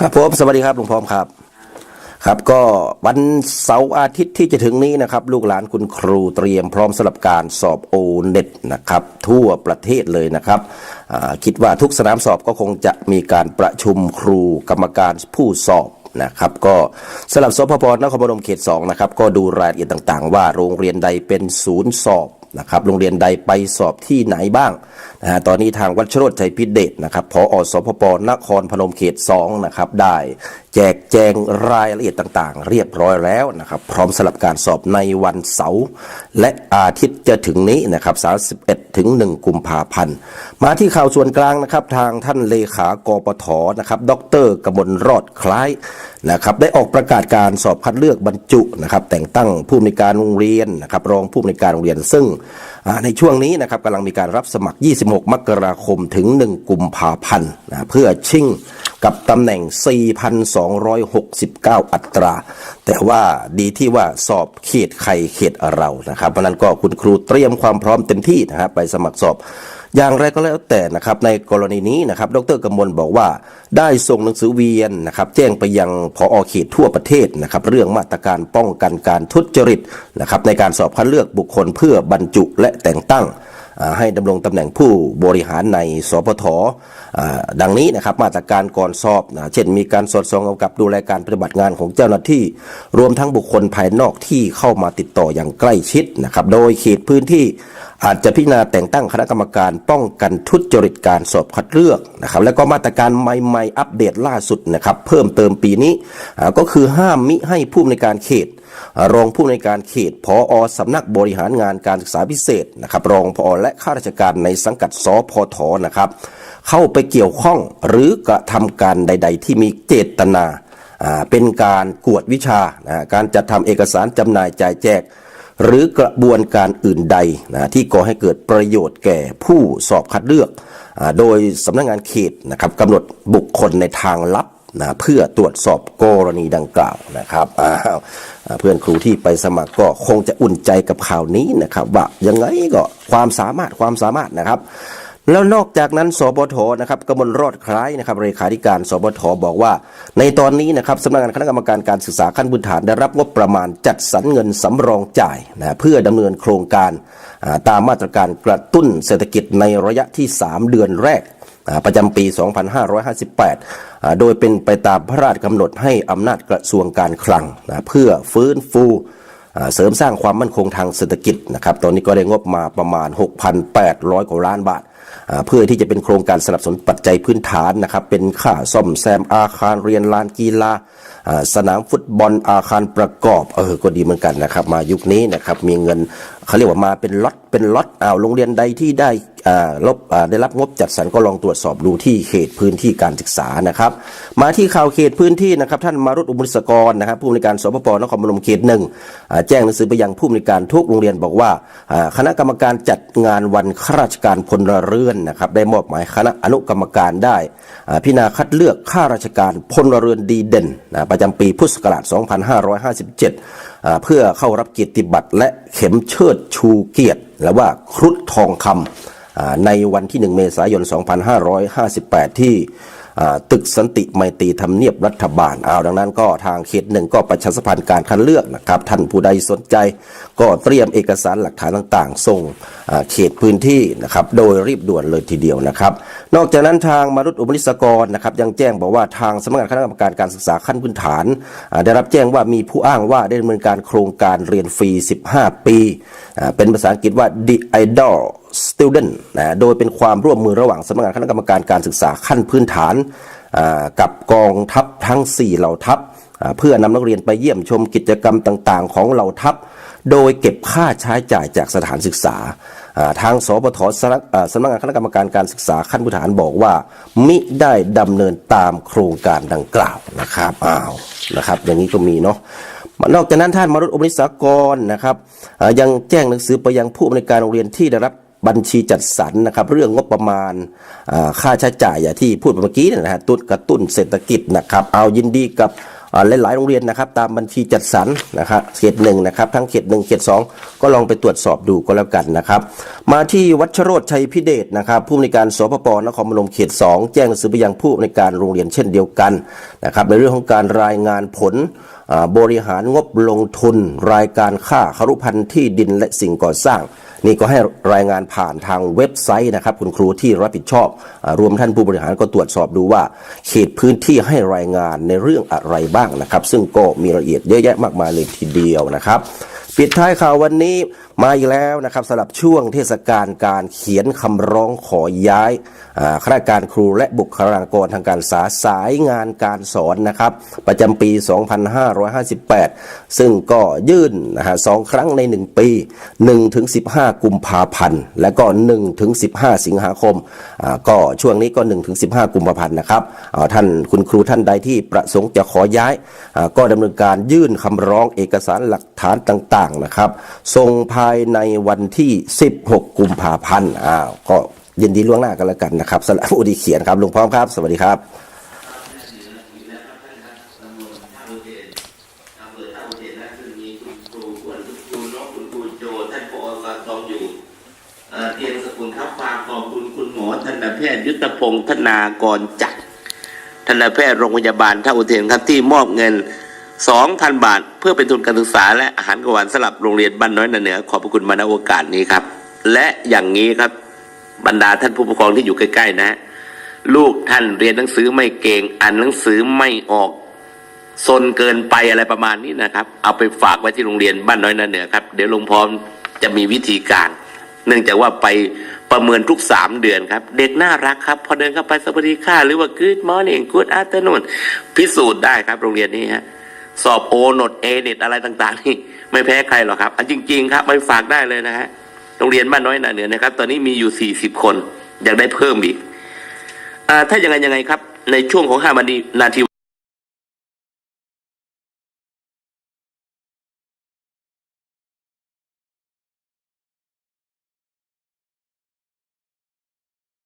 ครับผมสวัสดีครับลุงพร้อมครับ ครับก็วันเสาร์อาทิตย์ที่จะถึงนี้นะครับ ลูกหลานคุณครูเตรียมพร้อมสำหรับการสอบโอเน็ตนะครับ ทั่วประเทศเลยนะครับคิดว่าทุกสนามสอบก็คงจะมีการประชุมครูกรรมการผู้สอบนะครับก็สำหรับสพพนครพนมเขต2นะครับก็ดูรายละเอียดต่างๆ ว่าโรงเรียนใดเป็นศูนย์สอบ นะครับโรงเรียนใดไปสอบที่ไหนบ้างนะฮะตอนนี้ทางวัชโรธชัยพิเดชนะครับพอสพปนครพนมเขต2นะครับได้แจกแจงรายละเอียดต่างๆ เรียบร้อยแล้วนะครับพร้อมสำหรับการสอบในวันเสาร์และอาทิตย์จะถึงนี้นะครับ31 ถึง 1 กุมภาพันธ์มาที่ข่าวส่วนกลางนะครับทางท่านเลขากปทนะครับดรกมลรอดคล้ายนะครับได้ออกประกาศการสอบคัดเลือกบรรจุนะครับแต่งตั้งผู้อำนวยการโรงเรียนนะครับรองผู้อำนวยการโรงเรียนซึ่งในช่วงนี้นะครับกำลังมีการรับสมัคร 26 มกราคมถึง 1 กุมภาพันธ์นะเพื่อชิงกับตำแหน่ง 4,269 อัตรา แต่ว่าดีที่ว่าสอบเขตใครเขตเรานะครับเพราะนั้นก็คุณครูเตรียมความพร้อมเต็มที่นะครับไปสมัครสอบ อย่างไรก็แล้วแต่นะครับในกรณีนี้นะครับดรกมลบอกว่า ได้ส่งหนังสือเวียนนะครับแจ้งไปยังพอเขตทั่วประเทศนะครับเรื่องมาตรการป้องกันการทุจริตนะครับในการสอบคัดเลือกบุคคลเพื่อบรรจุและแต่งตั้งให้ดำรงตำแหน่งผู้บริหารในสพทดังนี้นะครับมาตรการก่อนสอบนะเช่นมีการสอดส่องกำกับดูแลการปฏิบัติงานของเจ้าหน้าที่ รวมทั้งบุคคลภายนอกที่เข้ามาติดต่ออย่างใกล้ชิดนะครับโดยเขตพื้นที่ อาจจะพิจารณาแต่งตั้งคณะกรรมการป้องกันทุจริตการสอบคัดเลือกนะครับแล้วก็มาตรการใหม่ๆอัปเดตล่าสุดนะครับเพิ่มเติมปีนี้ก็คือห้ามมิให้ผู้ในการเขต รองผู้ในการเขตพออสำนักบริหารงานการศึกษาพิเศษนะครับรองพอและข้าราชการในสังกัดสพทนะครับเข้าไปเกี่ยวข้องหรือกระทำการใด ๆ ที่มีเจตนาเป็นการกวดวิชาการจัดทำเอกสารจำหน่ายจ่ายแจก หรือกระบวนการอื่นใดนะที่ก่อให้เกิดประโยชน์แก่ผู้สอบคัดเลือก โดยสำนักงานเขตนะครับกำหนดบุคคลในทางลับนะเพื่อตรวจสอบกรณีดังกล่าวนะครับเพื่อนครูที่ไปสมัครก็คงจะอุ่นใจกับข่าวนี้นะครับว่ายังไงก็ความสามารถความสามารถนะครับ แล้วนอกจากนั้น สบทนะครับกมลรอดคล้ายนะครับเลขาธิการ สบทบอกว่า ในตอนนี้นะครับสำนักงานคณะกรรมการการศึกษาขั้นพื้นฐานได้รับงบประมาณจัดสรรเงินสำรองจ่ายนะเพื่อดำเนินโครงการตามมาตรการกระตุ้นเศรษฐกิจในระยะที่ 3 เดือนแรกประจำปี 2558 โดยเป็นไปตามพระราชกำหนดให้อำนาจกระทรวงการคลังนะเพื่อฟื้นฟู เสริมสร้างความมั่นคงทางเศรษฐกิจนะครับตอนนี้ก็ได้งบมาประมาณ 6,800 กว่าล้านบาท เพื่อที่จะเป็นโครงการสนับสนุนปัจจัยพื้นฐานนะครับเป็นค่าซ่อมแซมอาคารเรียนลานกีฬาสนามฟุตบอลอาคารประกอบเออก็ดีเหมือนกันนะครับมายุคนี้นะครับมีเงิน เขาเรียกว่ามาเป็นล็อตเป็นล็อตอ้าวโรงเรียนใดที่ได้อ่าลบอ่าได้รับงบจัดสรรก็ลองตรวจสอบดูที่เขตพื้นที่การศึกษานะครับ มาที่ข่าวเขตพื้นที่นะครับ ท่านมารุตอุบุษกรนะครับผู้อำนวยการสปปนครพนมเขตหนึ่งอ่าแจ้งหนังสือไปยังผู้อำนวยการทุกโรงเรียนบอกว่าอ่า คณะกรรมการจัดงานวันข้าราชการพลเรือนนะครับ ได้มอบหมายคณะอนุกรรมการได้อ่าพิจารณาคัดเลือกข้าราชการพลเรือนดีเด่นนะประจำปีพุทธศักราช2557 เพื่อเข้ารับเกียรติบัตรและเข็มเชิดชูเกียรติและว่าครุฑทองคำในวันที่ 1 เมษายน 2558 ที่อ่าตึกสันติไมตรีทำเนียบรัฐบาลเอาดังนั้นก็ทางเขตหนึ่งก็ประชาสัมพันธ์การคัดเลือกนะครับ ท่านผู้ใดสนใจ ก็เตรียมเอกสารหลักฐานต่างๆ ส่งเขตพื้นที่นะครับ โดยรีบด่วนเลยทีเดียวนะครับ นอกจากนั้นทางมรุษอุปนิสกรนะครับยังแจ้งบอกว่าทางสำนักงานคณะกรรมการการศึกษาขั้นพื้นฐาน ได้รับแจ้งว่ามีผู้อ้างว่าได้ดำเนินการโครงการเรียนฟรี 15 ปี เป็นภาษาอังกฤษว่า The Idol Student นะโดยเป็นความร่วมมือระหว่างสำนักงานคณะกรรมการการศึกษาขั้นพื้นฐาน กับกองทัพทั้ง 4 เหล่าทัพเพื่อนำนักเรียนไปเยี่ยมชมกิจกรรมต่าง ๆ ของเหล่าทัพ โดยเก็บค่าใช้จ่ายจากสถานศึกษา ทางสปทสำนักสำนักงานคณะกรรมการการศึกษาขั้นพื้นฐานบอกว่า มิได้ดำเนินตามโครงการดังกล่าวนะครับอ้าวนะครับ อย่างนี้ก็มีเนาะนอกจากนั้นท่านมรุษอมนิสากรนะครับยังแจ้งหนังสือไปยังผู้อำนวยการโรงเรียนที่ได้รับบัญชีจัดสรรนะครับเรื่องงบประมาณค่าใช้จ่ายอย่างที่พูดไปเมื่อกี้นะฮะตุ้นกระตุ้นเศรษฐกิจนะครับ เอายินดีกับ หลายๆโรงเรียนนะครับตามบัญชีจัดสรรนะครับเขตหนึ่งนะครับทั้งเขตหนึ่งเขตสองก็ลองไปตรวจสอบดูก็แล้วกันนะครับ มาที่วัชโรธชัยพิเดชนะครับ ผู้อำนวยการสพปนครพนมเขต 2 แจ้งสือไปยังผู้อำนวยการโรงเรียนเช่นเดียวกันนะครับในเรื่องของการรายงานผล บริหารงบลงทุนรายการค่าคารุพันธ์ที่ดินและสิ่งก่อสร้าง นี่ก็ให้รายงานผ่านทางเว็บไซต์นะครับคุณครูที่รับผิดชอบอรวมท่านผู้บริหารก็ตรวจสอบดูว่า เขตพื้นที่ให้รายงานในเรื่องอะไรบ้างนะครับ ซึ่งก็มีรายละเอียดเยอะแยะมากมายเลยทีเดียวนะครับ ปิดท้ายข่าววันนี้มาอีกแล้วนะครับสำหรับช่วงเทศกาลการเขียนคำร้องขอย้ายข้าราชการครูและบุคลากรทางการศึกษาสายงานการสอนนะครับ ประจำปี 2558 ซึ่งก็ยื่นนะฮะสองครั้งใน 1 ปี1ถึง15 กุมภาพันธ์ และก็1ถึง15 สิงหาคมาก็ช่วงนี้ก็1ถึง15 กุมภาพันธ์นะครับท่านคุณครูท่านใดที่ประสงค์จะขอย้ายาก็ดำเนินการยื่นคำร้องเอกสารหลักฐานต่างๆนะครับ ส่งภายในวันที่ 16 กุมภาพันธ์อ้าวก็ยินดีล่วงหน้ากันแล้วกันนะครับสำหรับผู้ที่เขียนครับลุงพร้อมครับ สวัสดีครับเภอท่าอุเทนนะซึ่งมีคุณครูอ้วนคุณครูนกคุณครูโจท่านผอสาตองอยู่เอ่อเตียงสกุลครับฝาขอบคุณคุณหมอทันตแพทย์ยุทธพงศ์ธนากรจักรทันตแพทย์โรงพยาบาลท่าอุเทนครับที่มอบเงิน 2,000 บาท เพื่อเป็นทุนการศึกษา และอาหารกลางวันสำหรับโรงเรียนบ้านน้อยนาเหนือขอบพระคุณมาณโอกาสนี้ครับ และอย่างนี้ครับบรรดาท่านผู้ปกครองที่อยู่ใกล้ๆนะ ลูกท่านเรียนหนังสือไม่เก่งอ่านหนังสือไม่ออกซนเกินไปอะไรประมาณนี้นะครับ เอาไปฝากไว้ที่โรงเรียนบ้านน้อยนาเหนือครับเดี๋ยวลงพร้อมจะมีวิธีการ เนื่องจากว่าไปประเมินทุกสามเดือนครับ เด็กน่ารักครับ พอเดินเข้าไปสวัสดีค่ะหรือว่า good morning good afternoon พิสูจน์ได้ครับโรงเรียนนี้ฮะ สอบโอโนดเอเน็ตอะไรต่างๆนี่ไม่แพ้ใครหรอกครับอันจริง ๆ ครับไปฝากได้เลยนะฮะโรงเรียนบ้านน้อยนาเหนือนะครับ ตอนนี้มีอยู่สี่สิบคนอยากได้เพิ่มอีกอ่าถ้ายังไงยังไงครับ ในช่วงของห้านาที